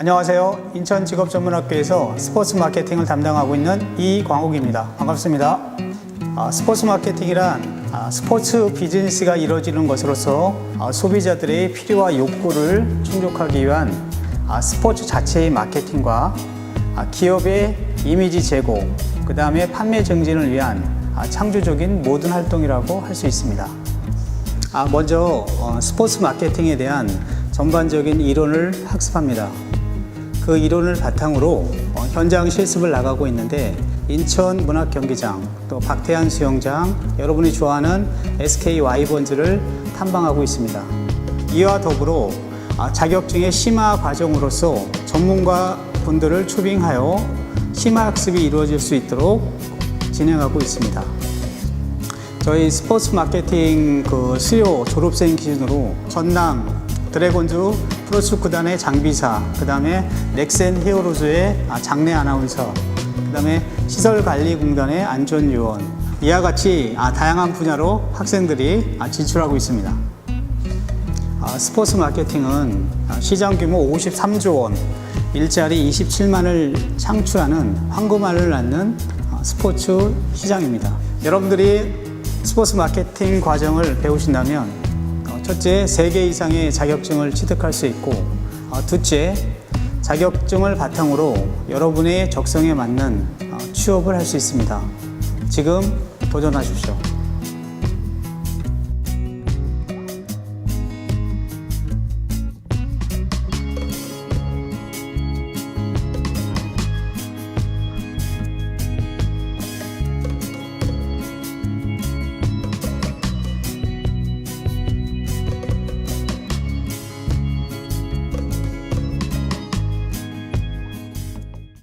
안녕하세요. 인천직업전문학교에서 스포츠 마케팅을 담당하고 있는 이광욱입니다. 반갑습니다. 아, 스포츠 마케팅이란 아, 스포츠 비즈니스가 이루어지는 것으로서 아, 소비자들의 필요와 욕구를 충족하기 위한 아, 스포츠 자체의 마케팅과 아, 기업의 이미지 제고, 그 다음에 판매 증진을 위한 아, 창조적인 모든 활동이라고 할 수 있습니다. 아, 먼저 어, 스포츠 마케팅에 대한 전반적인 이론을 학습합니다. 그 이론을 바탕으로 어, 현장 실습을 나가고 있는데 인천 문학 경기장, 또 박태환 수영장, 여러분이 좋아하는 SK 와이번즈를 탐방하고 있습니다. 이와 더불어 아, 자격증의 심화 과정으로서 전문가 분들을 초빙하여 심화 학습이 이루어질 수 있도록 진행하고 있습니다. 저희 스포츠 마케팅 그 수요 졸업생 기준으로 전남 드래곤즈 프로축 구단의 장비사, 그 다음에 넥센 히어로즈의 아, 장내 아나운서, 그 다음에 시설관리공단의 안전요원 이와 같이 아, 다양한 분야로 학생들이 아, 진출하고 있습니다. 아, 스포츠 마케팅은 아, 시장 규모 53조 원, 일자리 27만을 창출하는 황금알을 낳는 아, 스포츠 시장입니다. 여러분들이 스포츠 마케팅 과정을 배우신다면 어, 첫째, 3개 이상의 자격증을 취득할 수 있고 어, 둘째, 자격증을 바탕으로 여러분의 적성에 맞는 어, 취업을 할 수 있습니다. 지금 도전하십시오.